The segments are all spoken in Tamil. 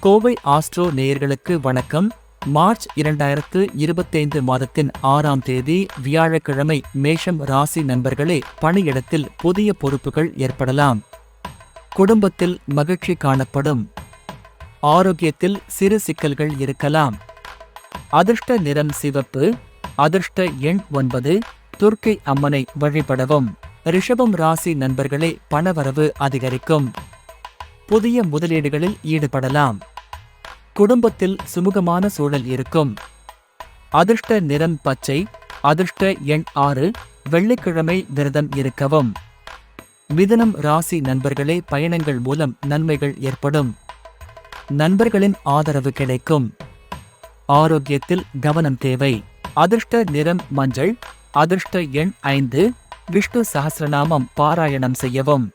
கோவை ஆஸ்ட்ரோ நேயர்களுக்கு வணக்கம். மார்ச் இரண்டாயிரத்து இருபத்தைந்து மாதத்தின் ஆறாம் தேதி வியாழக்கிழமை மேஷம் ராசி நண்பர்களே பணியிடத்தில் புதிய பொறுப்புகள் ஏற்படலாம். குடும்பத்தில் மகிழ்ச்சி காணப்படும். ஆரோக்கியத்தில் சிறு சிக்கல்கள் இருக்கலாம். அதிர்ஷ்ட நிறம் சிவப்பு அதிர்ஷ்ட எண் ஒன்பது துர்க்கை அம்மனை வழிபடவும். ரிஷபம் ராசி நண்பர்களே பணவரவு அதிகரிக்கும். புதிய முதலீடுகளில் ஈடுபடலாம். குடும்பத்தில் சுமூகமான சூழல் இருக்கும். அதிர்ஷ்ட நிறம் பச்சை அதிர்ஷ்ட எண் ஆறு வெள்ளிக்கிழமை விரதம் இருக்கவும். மிதனம் ராசி நண்பர்களே பயணங்கள் மூலம் நன்மைகள் ஏற்படும். நண்பர்களின் ஆதரவு கிடைக்கும். ஆரோக்கியத்தில் கவனம் தேவை. அதிர்ஷ்ட நிறம் மஞ்சள் அதிர்ஷ்ட எண் ஐந்து விஷ்ணு சஹஸ்ரநாமம் பாராயணம் செய்யவும்.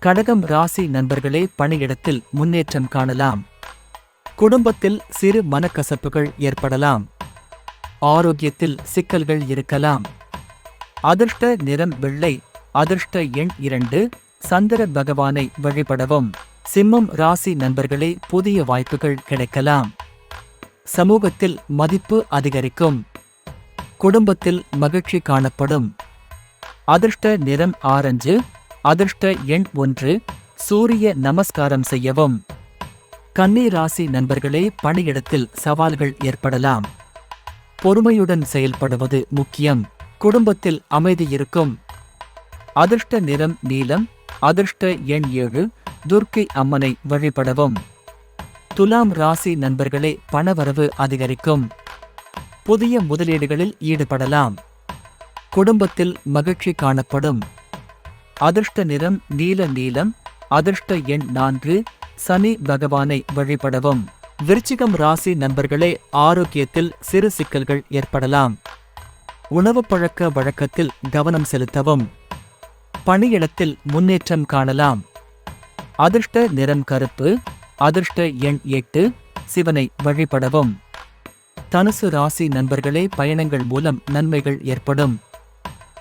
கடகம் ராசி நண்பர்களே பணியிடத்தில் முன்னேற்றம் காணலாம். குடும்பத்தில் சிறு மனக்கசப்புகள் ஏற்படலாம். ஆரோக்கியத்தில் சிக்கல்கள் இருக்கலாம். அதிர்ஷ்ட நிறம் வெள்ளை அதிர்ஷ்ட எண் இரண்டு சந்திர பகவானை வழிபடவும். சிம்மம் ராசி நண்பர்களே புதிய வாய்ப்புகள் கிடைக்கலாம். சமூகத்தில் மதிப்பு அதிகரிக்கும். குடும்பத்தில் மகிழ்ச்சி காணப்படும். அதிர்ஷ்ட நிறம் ஆரஞ்சு அதிர்ஷ்ட எண் ஒன்று சூரிய நமஸ்காரம் செய்யவும். கன்னி ராசி நண்பர்களே பணியிடத்தில் சவால்கள் ஏற்படலாம். பொறுமையுடன் செயல்படுவது முக்கியம். குடும்பத்தில் அமைதி இருக்கும். அதிர்ஷ்ட நிறம் நீலம் அதிர்ஷ்ட எண் ஏழு துர்க்கை அம்மனை வழிபடவும். துலாம் ராசி நண்பர்களே பணவரவு அதிகரிக்கும். புதிய முதலீடுகளில் ஈடுபடலாம். குடும்பத்தில் மகிழ்ச்சி காணப்படும். அதிர்ஷ்ட நிறம் நீல நீலம் அதிர்ஷ்ட எண் நான்கு சனி பகவானை வழிபடவும். விருச்சிகம் ராசி நண்பர்களே ஆரோக்கியத்தில் சிறு சிக்கல்கள் ஏற்படலாம். உணவு பழக்க வழக்கத்தில் கவனம் செலுத்தவும். பணியிடத்தில் முன்னேற்றம் காணலாம். அதிர்ஷ்ட நிறம் கருப்பு அதிர்ஷ்ட எண் எட்டு சிவனை வழிபடவும். தனுசு ராசி நண்பர்களே பயணங்கள் மூலம் நன்மைகள் ஏற்படும்.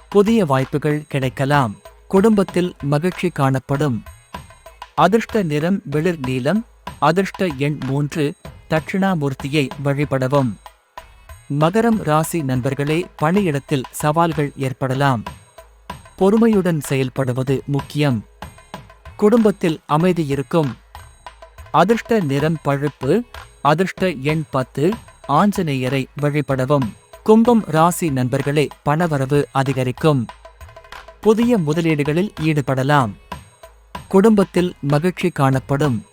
புதிய வாய்ப்புகள் கிடைக்கலாம். குடும்பத்தில் மகிழ்ச்சி காணப்படும். அதிர்ஷ்ட நிறம் வெளிர் நீலம் அதிர்ஷ்ட எண் மூன்று தட்சிணாமூர்த்தியை வழிபடவும். மகரம் ராசி நண்பர்களே பணியிடத்தில் சவால்கள் ஏற்படலாம். பொறுமையுடன் செயல்படுவது முக்கியம். குடும்பத்தில் அமைதி இருக்கும். அதிர்ஷ்ட நிறம் பழுப்பு அதிர்ஷ்ட எண் பத்து ஆஞ்சநேயரை வழிபடவும். கும்பம் ராசி நண்பர்களே பணவரவு அதிகரிக்கும். புதிய முதலீடுகளில் ஈடுபடலாம். குடும்பத்தில் மகிழ்ச்சி காணப்படும்.